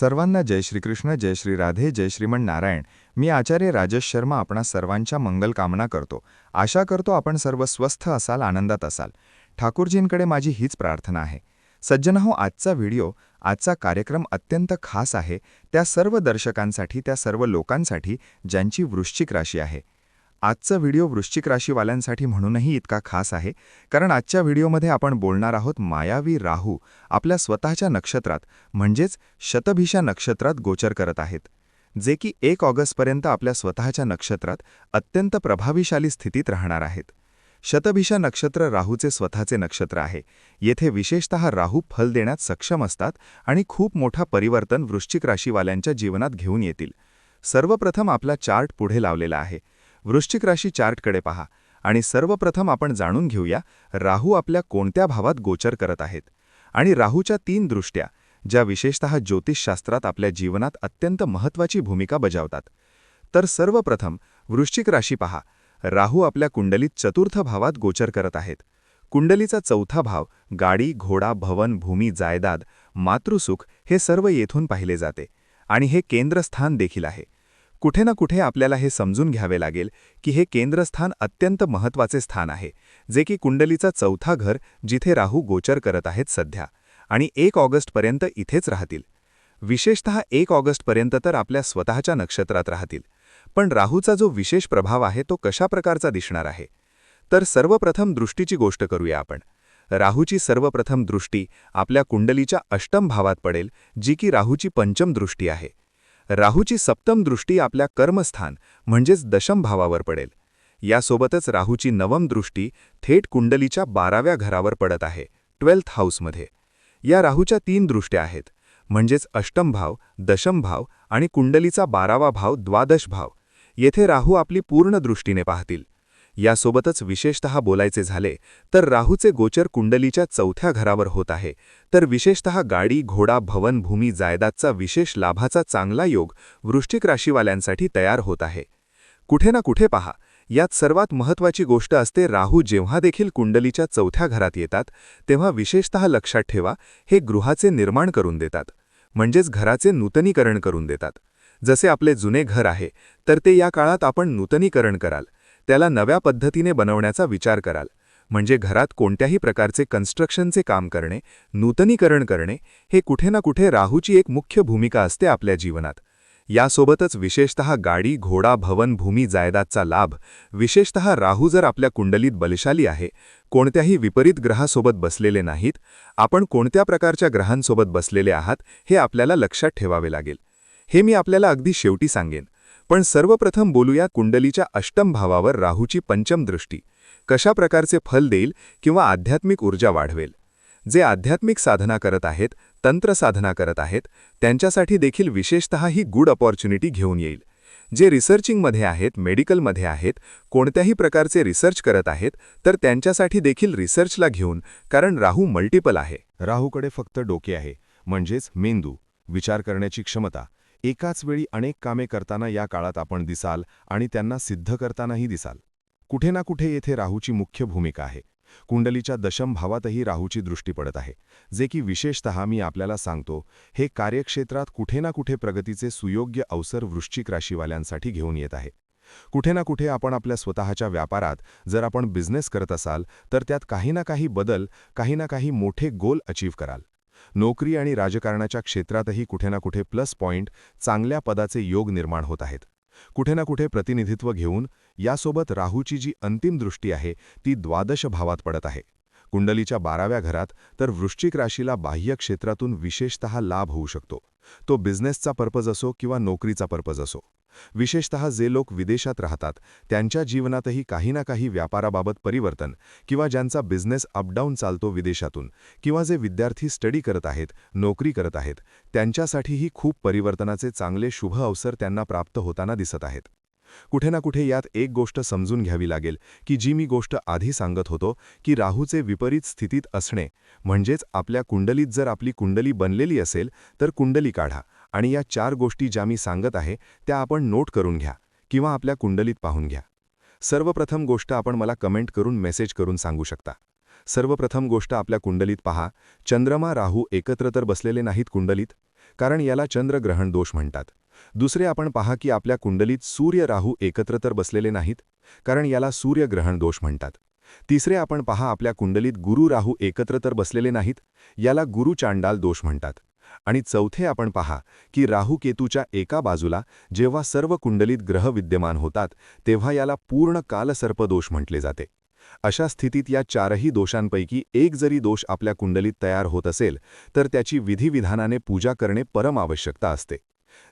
सर्वांना जय श्रीकृष्ण जय श्री राधे जय श्रीमण नारायण. मी आचार्य राजेश शर्मा आपणा सर्वांच्या मंगल कामना करतो. आशा करतो आपण सर्व स्वस्थ असाल आनंदात असाल. ठाकूरजींकडे माझी हीच प्रार्थना आहे. सज्जनहो आजचा व्हिडिओ आजचा कार्यक्रम अत्यंत खास आहे. त्या सर्व दर्शकांसाठी त्या सर्व लोकांसाठी ज्यांची वृश्चिक राशी आहे. आजचा व्हिडिओ वृश्चिक राशीवाल्यांसाठी म्हणूनही इतका खास आहे कारण आजच्या व्हिडिओमध्ये आपण बोलणार आहोत मायावी राहू आपल्या स्वतःच्या नक्षत्रात म्हणजेच शतभिषा नक्षत्रात गोचर करत आहेत जे की एक ऑगस्टपर्यंत आपल्या स्वतःच्या नक्षत्रात अत्यंत प्रभावीशाली स्थितीत राहणार आहेत. शतभिषा नक्षत्र राहूचे स्वतःचे नक्षत्र आहे येथे विशेषतः राहू फल देण्यात सक्षम असतात आणि खूप मोठा परिवर्तन वृश्चिक राशीवाल्यांच्या जीवनात घेऊन येतील. सर्वप्रथम आपला चार्ट पुढे लावलेला आहे वृश्चिक राशी चार्टकडे पहा आणि सर्वप्रथम आपण जाणून घेऊया राहू आपल्या कोणत्या भावात गोचर करत आहेत. आणि राहूच्या तीन दृष्ट्या ज्या विशेषतः ज्योतिषशास्त्रात आपल्या जीवनात अत्यंत महत्त्वाची भूमिका बजावतात. तर सर्वप्रथम वृश्चिक राशी पहा. राहू आपल्या कुंडलीत चतुर्थ भावात गोचर करत आहेत. कुंडलीचा चौथा भाव गाडी घोडा भवन भूमी जायदाद मातृसुख हे सर्व येथून पाहिले जाते. आणि हे केंद्रस्थान देखील आहे. कुठे ना कुठे आपल्याला हे समजून घ्यावे लागेल की हे केंद्रस्थान अत्यंत महत्त्वाचे स्थान आहे जे की कुंडलीचा चौथा घर जिथे राहू गोचर करत आहेत सध्या आणि एक ऑगस्टपर्यंत इथेच राहतील. विशेषतः एक ऑगस्टपर्यंत तर आपल्या स्वतःच्या नक्षत्रात राहतील. पण राहूचा जो विशेष प्रभाव आहे तो कशा प्रकारचा दिसणार आहे? तर सर्वप्रथम दृष्टीची गोष्ट करूया आपण. राहूची सर्वप्रथम दृष्टी आपल्या कुंडलीच्या अष्टम भावात पडेल जी की राहूची पंचम दृष्टी आहे. राहूची सप्तम दृष्टी आपल्या कर्मस्थान म्हणजेच दशम भावावर पडेल. यासोबतच राहूची नवम दृष्टी थेट कुंडलीच्या बाराव्या घरावर पडत आहे ट्वेल्थ हाऊसमध्ये. या राहूच्या तीन दृष्ट्या आहेत म्हणजेच अष्टम भाव दशम भाव आणि कुंडलीचा बारावा भाव द्वादश भाव. येथे राहू आपली पूर्ण दृष्टीने पाहतील. यासोबतच विशेषतः बोलायचे झाले तर राहूचे गोचर कुंडलीच्या चौथ्या घरावर होत आहे. तर विशेषतः गाडी घोडा भवन भूमी जायदादचा विशेष लाभाचा चांगला योग वृश्चिक राशीवाल्यांसाठी तयार होत आहे. कुठे ना कुठे पहा यात सर्वात महत्त्वाची गोष्ट असते राहू जेव्हा देखील कुंडलीच्या चौथ्या घरात येतात तेव्हा विशेषतः लक्षात ठेवा हे गृहाचे निर्माण करून देतात. म्हणजेच घराचे नूतनीकरण करून देतात. जसे आपले जुने घर आहे तर ते या काळात आपण नूतनीकरण कराल. त्याला नव्या पद्धतीने बनवण्याचा विचार कराल. म्हणजे घरात कोणत्याही प्रकारचे कन्स्ट्रक्शनचे काम करणे नूतनीकरण करणे हे कुठे ना कुठे राहूची एक मुख्य भूमिका असते आपल्या जीवनात. यासोबतच विशेषतः गाडी घोडा भवन भूमी जायदादचा लाभ विशेषतः राहू जर आपल्या कुंडलीत बलशाली आहे कोणत्याही विपरीत ग्रहासोबत बसलेले नाहीत आपण कोणत्या प्रकारच्या ग्रहांसोबत बसलेले आहात हे आपल्याला लक्षात ठेवावे लागेल. हे मी आपल्याला अगदी शेवटी सांगेन. पण सर्वप्रथम बोलूया कुंडलीच्या अष्टम भावावर राहूची पंचम दृष्टी कशा प्रकारचे फल देईल किंवा आध्यात्मिक ऊर्जा वाढवेल? जे आध्यात्मिक साधना करत आहेत तंत्र साधना करत आहेत त्यांच्यासाठी देखील विशेषत ही गुड अपॉर्च्युनिटी घेऊन येईल. जे रिसर्चिंगमध्ये आहेत मेडिकलमध्ये आहेत कोणत्याही प्रकारचे रिसर्च करत आहेत तर त्यांच्यासाठी देखील रिसर्चला घेऊन कारण राहू मल्टिपल आहे. राहूकडे फक्त डोके आहे म्हणजेच मेंदू. विचार करण्याची क्षमता एकाच वेळी अनेक कामे करताना या काळात आपण दिसाल आणि त्यांना सिद्ध करतानाही दिसाल. कुठे ना कुठे येथे राहूची मुख्य भूमिका आहे. कुंडलीच्या दशम भावातही राहूची दृष्टी पडत आहे. जे की विशेषतः मी आपल्याला सांगतो हे कार्यक्षेत्रात कुठे ना कुठे प्रगतीचे सुयोग्य अवसर वृश्चिक राशीवाल्यांसाठी घेऊन येत आहे. कुठे ना कुठे आपण आपल्या स्वतःच्या व्यापारात जर आपण बिझनेस करत असाल तर त्यात काही ना काही बदल काही ना काही मोठे गोल अचीव कराल. नोकरी आणि राजकारणाच्या क्षेत्रातही कुठे ना कुठे प्लस पॉइंट चांगल्या पदाचे योग निर्माण होत आहेत. कुठे ना कुठे प्रतिनिधित्व घेऊन यासोबत राहूची जी अंतिम दृष्टी आहे ती द्वादश भावात पडत आहे. कुंडलीच्या बाराव्या घरात तर वृश्चिक राशीला बाह्य क्षेत्रातून विशेषतः लाभ होऊ शकतो. तो बिझनेसचा पर्पज असो किंवा नोकरीचा पर्पज असो. विशेषतः जे लोक विदेशात राहतात त्यांच्या जीवनातही काही ना काही व्यापाराबाबत परिवर्तन किंवा ज्यांचा बिझनेस अपडाऊन चालतो विदेशातून किंवा जे विद्यार्थी स्टडी करत आहेत नोकरी करत आहेत त्यांच्यासाठीही खूप परिवर्तनाचे चांगले शुभ अवसर त्यांना प्राप्त होताना दिसत आहेत. कुठे ना कुठे यात एक गोष्ट समजून घ्यावी लागेल की जी मी गोष्ट आधी सांगत होतो की राहूचे विपरीत स्थितीत असणे म्हणजेच आपल्या कुंडलीत जर आपली कुंडली बनलेली असेल तर कुंडली काढा आणि या चार गोष्टी ज्या मी सांगत आहे त्या आपण नोट करून घ्या किंवा आपल्या कुंडलीत पाहून घ्या. सर्वप्रथम गोष्ट आपण मला कमेंट करून मेसेज करून सांगू शकता. सर्वप्रथम गोष्ट आपल्या कुंडलीत पहा चंद्रमा राहू एकत्र तर बसलेले नाहीत कुंडलीत कारण याला चंद्रग्रहण दोष म्हणतात. दुसरे आपण पहा की आपल्या कुंडलीत सूर्य राहू एकत्र तर बसलेले नाहीत कारण याला सूर्यग्रहण दोष म्हणतात. तिसरे आपण पहा आपल्या कुंडलीत गुरु राहू एकत्र तर बसलेले नाहीत याला गुरु चांडाल दोष म्हणतात. आणि चौथे आपण पहा की राहू केतूच्या एका बाजूला जेव्हा सर्व कुंडलीत ग्रह विद्यमान होतात तेव्हा याला पूर्ण कालसर्पदोष म्हटले जाते. अशा स्थितीत या चारही दोषांपैकी एक जरी दोष आपल्या कुंडलीत तयार होत असेल तर त्याची विधिविधानाने पूजा करणे परम आवश्यकता असते.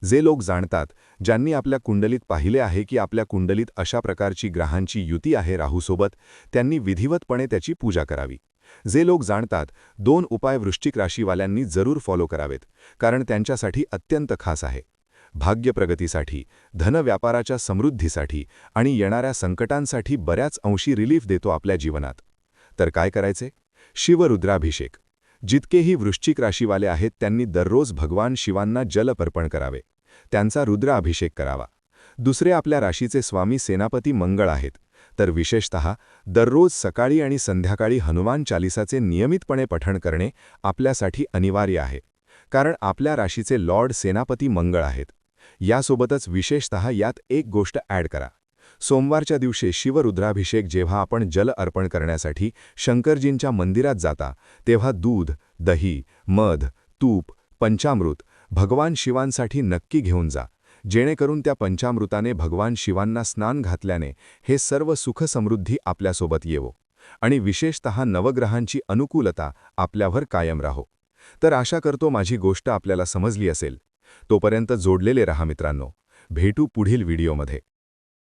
जे लोक जाणतात ज्यांनी आपल्या कुंडलीत पाहिले आहे की आपल्या कुंडलीत अशा प्रकारची ग्रहांची युती आहे राहूसोबत त्यांनी विधिवतपणे त्याची पूजा करावी. जे लोक जाणतात दोन उपाय वृश्चिक राशीवाल्यांनी जरूर फॉलो करावेत कारण त्यांच्यासाठी अत्यंत खास आहे. भाग्य प्रगतीसाठी धन व्यापाराच्या समृद्धीसाठी आणि येणाऱ्या संकटांसाठी बऱ्याच अंशी रिलीफ देतो आपल्या जीवनात. तर काय करायचे? शिवरुद्राभिषेक. जितकेही वृश्चिक राशीवाले आहेत त्यांनी दररोज भगवान शिवांना जल अर्पण करावे. त्यांचा रुद्राभिषेक करावा. दुसरे आपल्या राशीचे स्वामी सेनापती मंगळ आहेत. तर विशेषतः दररोज सकाळी आणि संध्याकाळी हनुमान चालिसाचे नियमितपणे पठण करणे आपल्यासाठी अनिवार्य आहे. कारण आपल्या राशीचे लॉर्ड सेनापती मंगळ आहेत. यासोबतच विशेषतः यात एक गोष्ट ॲड करा. सोमवारच्या दिवशी शिवरुद्राभिषेक जेव्हा आपण जल अर्पण करण्यासाठी शंकरजींच्या मंदिरात जाता तेव्हा दूध दही मध तूप पंचामृत भगवान शिवांसाठी नक्की घेऊन जा. जेणेकरून त्या पंचामृताने भगवान शिवांना स्नान घातल्याने हे सर्व सुखसमृद्धी आपल्यासोबत येवो आणि विशेषतः नवग्रहांची अनुकूलता आपल्यावर कायम राहो. तर आशा करतो माझी गोष्ट आपल्याला समजली असेल. तोपर्यंत जोडलेले रहा मित्रांनो. भेटू पुढील व्हिडिओमध्ये.